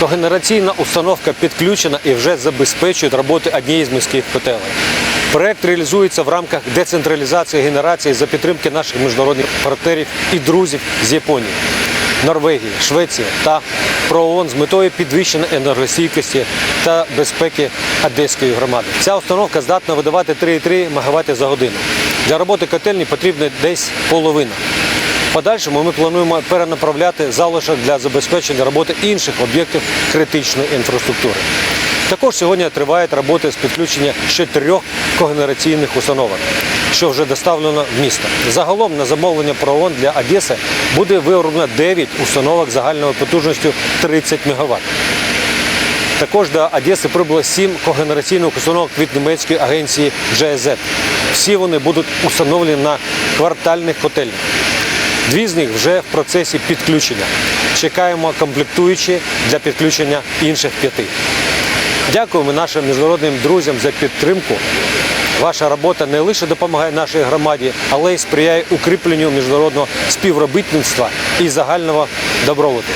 Когенераційна установка підключена і вже забезпечує роботу однієї з міських котелень. Проект реалізується в рамках децентралізації генерації за підтримки наших міжнародних партнерів і друзів з Японії, Норвегії, Швеції та ПРООН з метою підвищення енергостійкості та безпеки Одеської громади. Ця установка здатна видавати 3,3 МВт за годину. Для роботи котельні потрібно десь половина. Подальшому ми плануємо перенаправляти залишок для забезпечення роботи інших об'єктів критичної інфраструктури. Також сьогодні тривають роботи з підключення ще трьох когенераційних установок, що вже доставлено в місто. Загалом на замовлення ПРООН для Одеси буде вироблено 9 установок загальною потужністю 30 МВт. Також до Одеси прибуло сім когенераційних установок від німецької агенції GSZ. Всі вони будуть установлені на квартальних котельнях. Дві з них вже в процесі підключення. Чекаємо комплектуючі для підключення інших п'яти. Дякуємо нашим міжнародним друзям за підтримку. Ваша робота не лише допомагає нашій громаді, але й сприяє укріпленню міжнародного співробітництва і загального добробуту.